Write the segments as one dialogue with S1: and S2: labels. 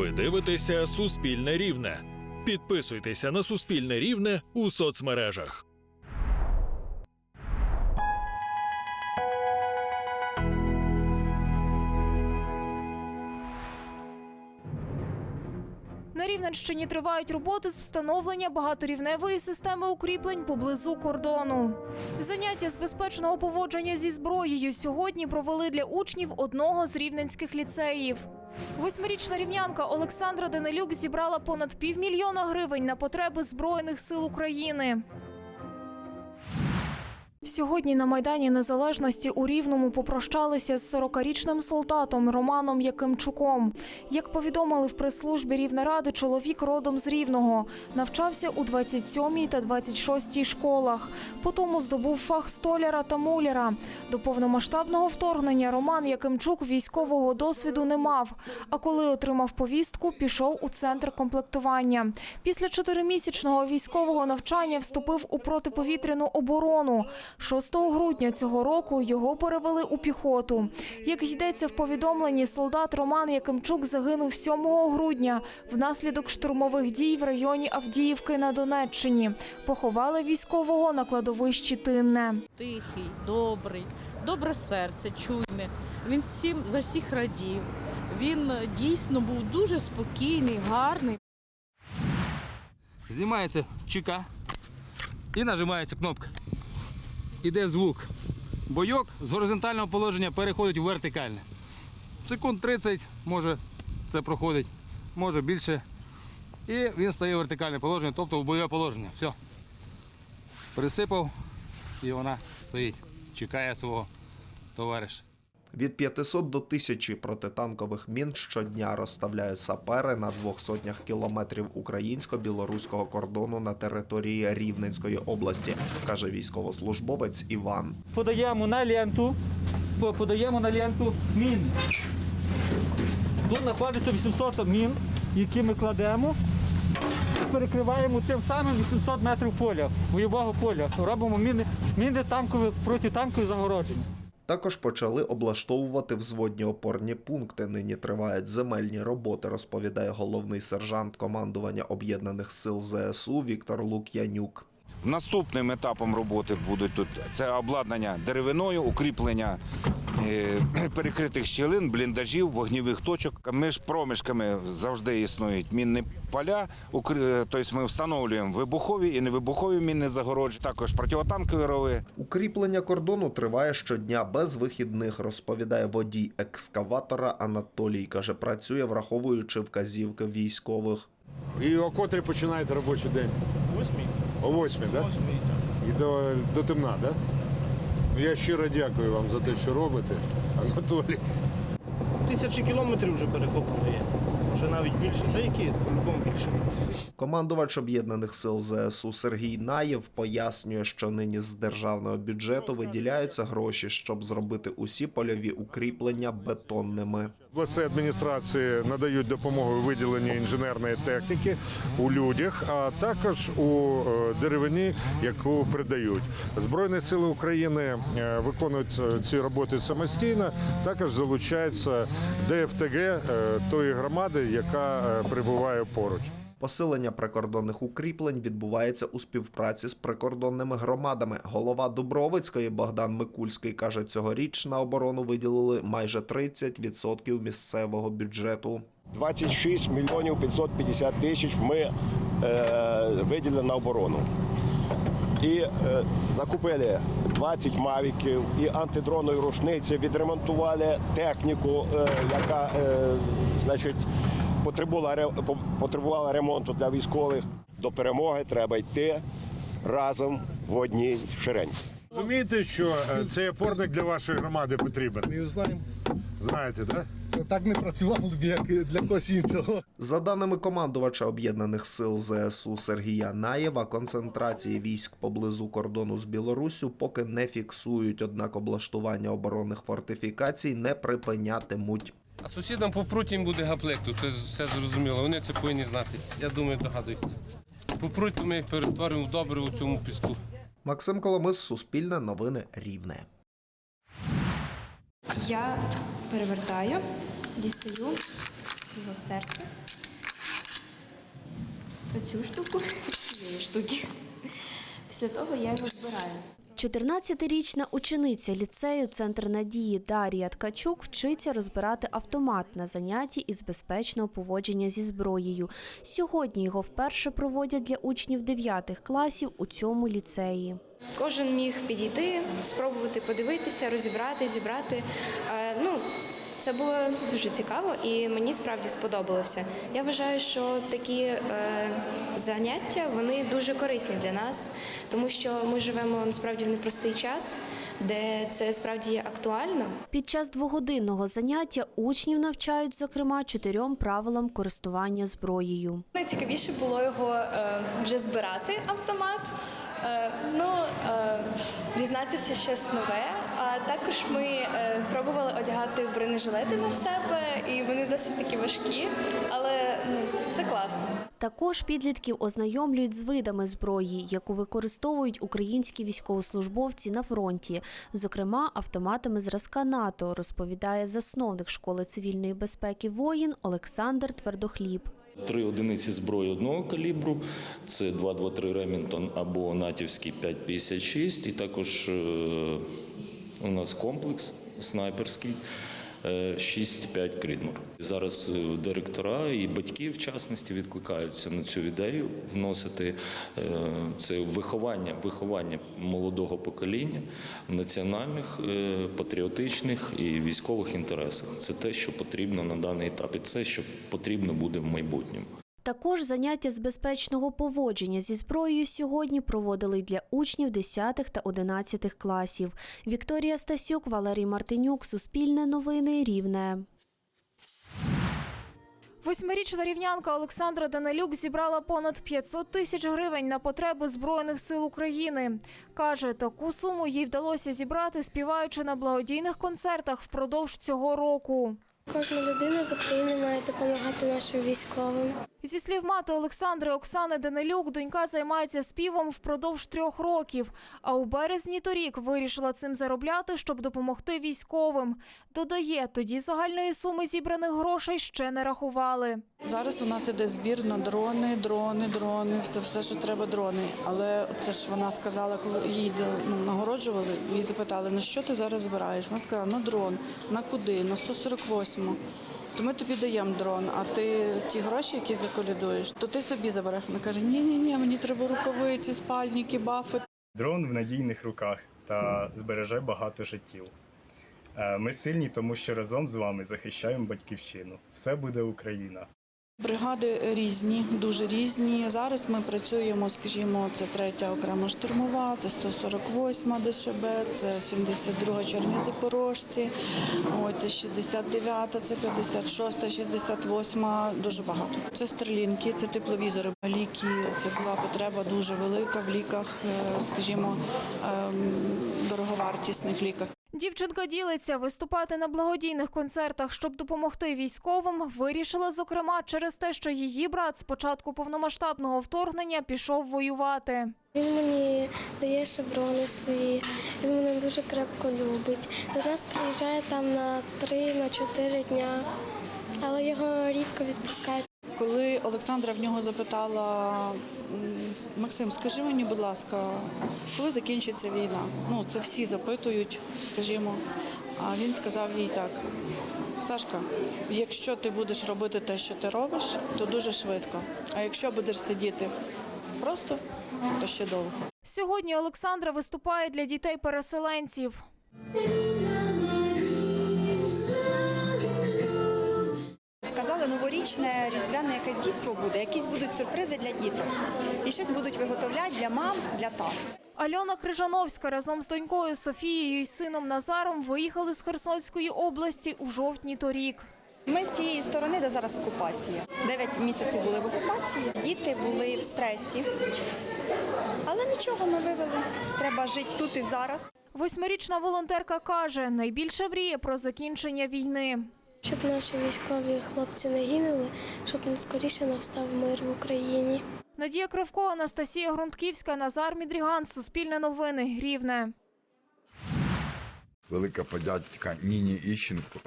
S1: Ви дивитеся Суспільне Рівне. Підписуйтеся на Суспільне Рівне у соцмережах.
S2: На Рівненщині тривають роботи з встановлення багаторівневої системи укріплень поблизу кордону. Заняття з безпечного поводження зі зброєю сьогодні провели для учнів одного з рівненських ліцеїв. Восьмирічна рівнянка Олександра Данилюк зібрала понад півмільйона гривень на потреби Збройних сил України. Сьогодні на Майдані Незалежності у Рівному попрощалися з 40-річним солдатом Романом Якимчуком. Як повідомили в прес-службі Рівнеради, чоловік родом з Рівного. Навчався у 27-й та 26-й школах. Потім здобув фах столяра та муляра. До повномасштабного вторгнення Роман Якимчук військового досвіду не мав. А коли отримав повістку, пішов у центр комплектування. Після чотиримісячного військового навчання вступив у протиповітряну оборону. 6 грудня цього року його перевели у піхоту. Як йдеться в повідомленні, солдат Роман Якимчук загинув 7 грудня внаслідок штурмових дій в районі Авдіївки на Донеччині. Поховали військового на кладовищі Тинне.
S3: тихий, добрий, добре серце, чуйне. Він всім за всіх радів. Він е, дійсно був дуже спокійний, гарний.
S4: Знімається чека і нажимається кнопка. Іде звук. Бойок з горизонтального положення переходить у вертикальне. Секунд 30 може це проходить, може більше. І він стає в вертикальне положення, тобто в бойове положення. Все. Присипав і вона стоїть, чекає свого товариша.
S5: Від 500 до 1000 протитанкових мін щодня розставляють сапери на двох сотнях кілометрів українсько-білоруського кордону на території Рівненської області, каже військовослужбовець Іван.
S6: подаємо на ленту, по- подаємо на ленту міни. Тут знаходиться 800 мін, які ми кладемо. Перекриваємо тим самим 800 метрів поля, бойового поля. Робимо міни, міни танкові, протитанкові загородження.
S5: Також почали облаштовувати взводні опорні пункти. Нині тривають земельні роботи, розповідає головний сержант командування об'єднаних сил ЗСУ Віктор Лук'янюк.
S7: Наступним етапом роботи будуть тут це обладнання деревиною, укріплення е, перекритих щілин, бліндажів, вогнівих точок. Між проміжками завжди існують мінні поля. Е, Тобто ми встановлюємо вибухові і невибухові мінні загородження, також противотанкові рови.
S5: Укріплення кордону триває щодня без вихідних, розповідає водій екскаватора Анатолій. Каже, працює, враховуючи вказівки військових.
S8: І о котрій починаєте робочий день? Восьмій. О восьмій, так? І до, до темна, так? Ну, я щиро дякую вам за те, що робите, Анатолій.
S9: Тисячі кілометрів вже перекопує. Вже навіть більше. Та які по-любому більше.
S5: Командувач об'єднаних сил ЗСУ Сергій Наєв пояснює, що нині з державного бюджету виділяються гроші, щоб зробити усі польові укріплення бетонними.
S8: Обласні адміністрації надають допомогу у виділенні інженерної техніки у людях, а також у е, деревині, яку придають. Збройні сили України е, виконують е, ці роботи самостійно. Також залучається ДФТГ тої громади, яка прибуває поруч.
S5: Посилення прикордонних укріплень відбувається у співпраці з прикордонними громадами. Голова Дубровицької Богдан Микульський каже, цьогоріч на оборону виділили майже 30% місцевого бюджету.
S10: 26 мільйонів 550 тисяч ми е, виділили на оборону. І е, закупили 20 мавіків і антидронові рушниці, відремонтували техніку, е, яка е, значить, потребувала, ре- по- потребувала ремонту для військових. До перемоги треба йти разом в одній шеренці.
S8: Розумієте, що е, цей опорник для вашої громади потрібен?
S11: Ми знаємо,
S8: Знаєте, так?
S11: так не працювало б як для когось іншого.
S5: За даними командувача об'єднаних сил ЗСУ Сергія Наєва, концентрації військ поблизу кордону з Білоруссю поки не фіксують, однак облаштування оборонних фортифікацій не припинятимуть.
S12: А сусідам по прутім буде гаплекту, це все зрозуміло. Вони це повинні знати. Я думаю, догадуються. По пруту ми їх перетворимо в добре у цьому піску.
S5: Максим Коломис, Суспільне новини Рівне.
S13: Я перевертаю, дістаю його серце. Оцю штуку цієї штуки. Після того я його збираю.
S14: 14-річна учениця ліцею Центр надії Дарія Ткачук вчиться розбирати автомат на занятті із безпечного поводження зі зброєю. Сьогодні його вперше проводять для учнів 9 класів у цьому ліцеї.
S13: Кожен міг підійти, спробувати подивитися, розібрати, зібрати. Е, Ну, це було дуже цікаво і мені справді сподобалося. Я вважаю, що такі е, заняття вони дуже корисні для нас, тому що ми живемо насправді в непростий час, де це справді є актуально.
S14: Під час двогодинного заняття учнів навчають, зокрема, чотирьом правилам користування зброєю.
S15: Найцікавіше було його е, вже збирати автомат. Е, ну, е, дізнатися щось нове. Також ми е, пробували одягати бронежилети на себе, і вони досить такі важкі, але ну, це класно.
S14: Також підлітків ознайомлюють з видами зброї, яку використовують українські військовослужбовці на фронті, зокрема автоматами зразка НАТО, розповідає засновник школи цивільної безпеки воїн Олександр Твердохліб.
S16: Три одиниці зброї одного калібру це 223 Ремінтон або натівський 5,56. І також е, у нас комплекс снайперський е, 6,5 Крідмор. Зараз е, директора і батьки, в частності, відкликаються на цю ідею вносити е, це виховання, виховання молодого покоління в національних, е, патріотичних і військових інтересах. Це те, що потрібно на даний етап, і це, що потрібно буде в майбутньому.
S14: Також заняття з безпечного поводження зі зброєю сьогодні проводили й для учнів 10 та 11 класів. Вікторія Стасюк, Валерій Мартинюк, Суспільне новини, Рівне.
S2: Восьмирічна рівнянка Олександра Данилюк зібрала понад 500 тисяч гривень на потреби Збройних сил України. Каже, таку суму їй вдалося зібрати, співаючи на благодійних концертах впродовж цього року.
S15: Кожна людина з України має допомагати нашим військовим.
S2: Зі слів мати Олександри Оксани Данилюк, донька займається співом впродовж трьох років. А у березні торік вирішила цим заробляти, щоб допомогти військовим. Додає, тоді загальної суми зібраних грошей ще не рахували.
S17: Зараз у нас іде збір на дрони, дрони, дрони, все, все, що треба дрони. Але це ж вона сказала, коли її ну, нагороджували, її запитали, на що ти зараз збираєш? Вона сказала, на дрон, на куди, на 148. То ми тобі даємо дрон, а ти ті гроші, які заколідуєш, то ти собі забереш. Вона каже, ні, ні, ні, мені треба рукавиці, спальники, бафи.
S18: Дрон в надійних руках та збереже багато життів. Е, Ми сильні, тому що разом з вами захищаємо батьківщину. Все буде Україна.
S17: Бригади різні, дуже різні. Зараз ми працюємо, скажімо, це третя окрема штурмова, це 148 ДШБ, це 72 Чорні Запорожці, це 69, це 56, 68, дуже багато. Це стрілінки, це тепловізори, ліки. Це була потреба дуже велика в ліках, е, скажімо, ем, дороговартісних ліках.
S2: Дівчинка ділиться виступати на благодійних концертах, щоб допомогти військовим. Вирішила зокрема через те, що її брат з початку повномасштабного вторгнення пішов воювати.
S15: Він мені дає шеврони свої, він мене дуже крепко любить. До нас приїжджає там на 3-4 дня, але його рідко відпускають.
S17: Коли Олександра в нього запитала, Максим, скажи мені, будь ласка, коли закінчиться війна? Ну, це всі запитують, скажімо. А він сказав їй так: Сашка, якщо ти будеш робити те, що ти робиш, то дуже швидко. А якщо будеш сидіти просто, то ще довго.
S2: Сьогодні Олександра виступає для дітей-переселенців.
S19: Новорічне різдвяне якесь дійство буде, якісь будуть сюрпризи для діток. І щось будуть виготовляти для мам, для тат.
S2: Альона Крижановська разом з донькою Софією і сином Назаром виїхали з Херсонської області у жовтні торік.
S19: Ми з тієї сторони, де зараз окупація. Дев'ять місяців були в окупації. Діти були в стресі. Але нічого ми вивели. Треба жити тут і зараз.
S2: Восьмирічна волонтерка каже, найбільше мріє про закінчення війни.
S15: Щоб наші військові хлопці не гинули, щоб скоріше настав мир в Україні.
S2: Надія Кривко, Анастасія Грунтківська, Назар Мідріган, Суспільне новини, Рівне.
S20: Велика подяка Ніні Іщенко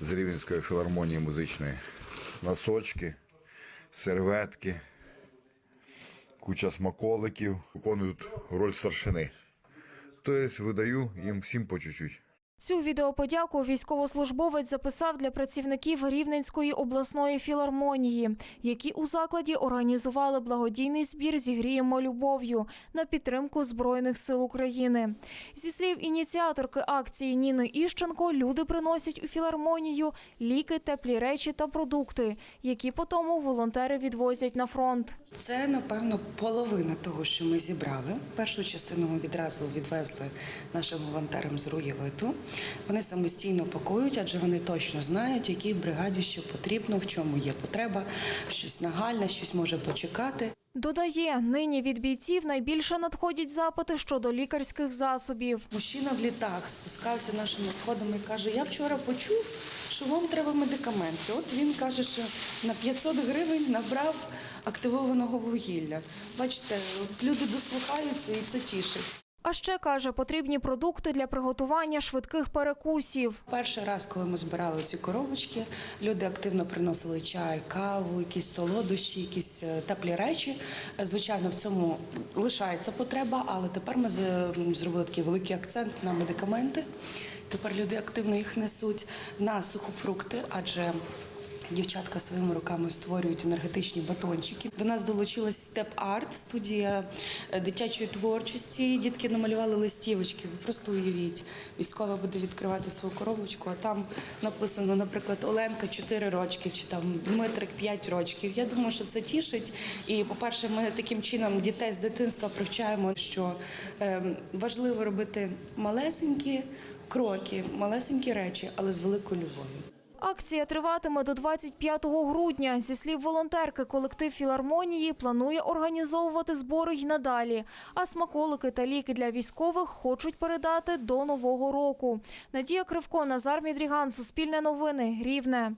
S20: з Рівненської філармонії музичної. носочки, серветки, куча смаколиків. Виконую тут роль старшини. Тобто видаю їм всім по чуть-чуть.
S2: Цю відеоподяку військовослужбовець записав для працівників Рівненської обласної філармонії, які у закладі організували благодійний збір «Зігріємо любов'ю» на підтримку Збройних сил України. Зі слів ініціаторки акції Ніни Іщенко, люди приносять у філармонію ліки, теплі речі та продукти, які потім волонтери відвозять на фронт.
S21: Це напевно половина того, що ми зібрали. Першу частину ми відразу відвезли нашим волонтерам з Руєвиту. Вони самостійно пакують, адже вони точно знають, якій бригаді що потрібно, в чому є потреба, щось нагальне, щось може почекати.
S2: Додає, нині від бійців найбільше надходять запити щодо лікарських засобів.
S21: Мужчина в літах спускався нашими сходами і каже: Я вчора почув, що вам треба медикаменти. От він каже, що на 500 гривень набрав активованого вугілля. Бачите, люди дослухаються і це тішить.
S2: А ще каже, потрібні продукти для приготування швидких перекусів.
S21: Перший раз, коли ми збирали ці коробочки, люди активно приносили чай, каву, якісь солодощі, якісь е, теплі речі. Е, Звичайно, в цьому лишається потреба, але тепер ми з- зробили такий великий акцент на медикаменти. Тепер люди активно їх несуть на сухофрукти, адже Дівчатка своїми руками створюють енергетичні батончики. До нас долучилась Art, студія е, дитячої творчості. Дітки намалювали листівочки. Ви просто уявіть, військова буде відкривати свою коробочку, а там написано, наприклад, Оленка 4 рочки чи там Дмитрик 5 рочків. Я думаю, що це тішить. І, по-перше, ми таким чином дітей з дитинства привчаємо, що е, важливо робити малесенькі кроки, малесенькі речі, але з великою любов'ю.
S2: Акція триватиме до 25 грудня. Зі слів волонтерки, колектив філармонії планує організовувати збори й надалі. А смаколики та ліки для військових хочуть передати до нового року. Надія Кривко, Назар Мідріган, Суспільне новини, Рівне.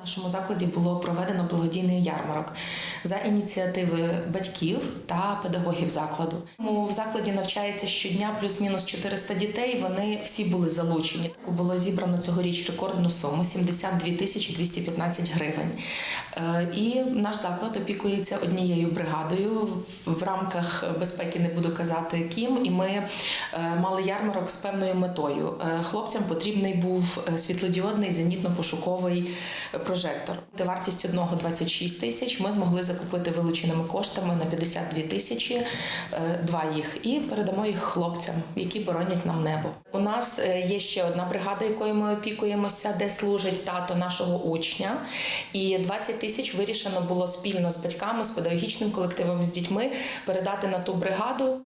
S22: Нашому закладі було проведено благодійний ярмарок за ініціативи батьків та педагогів закладу. Тому в закладі навчається щодня плюс-мінус 400 дітей. Вони всі були залучені. Було зібрано цьогоріч рекордну суму 72 тисячі 215 гривень. Е, І наш заклад опікується однією бригадою в- рамках безпеки. Не буду казати ким. І ми е, мали ярмарок з певною метою. Е, Хлопцям потрібний був світлодіодний зенітно-пошуковий прожектор. Де вартість одного 26 тисяч. Ми змогли закупити вилученими коштами на 52 тисячі, е, два їх, і передамо їх хлопцям, які боронять нам небо. У нас е, є ще одна бригада, якою ми опікуємося, де служить тато нашого учня. І 20 тисяч вирішено було спільно з батьками, з педагогічним колективом, з дітьми передати на ту бригаду.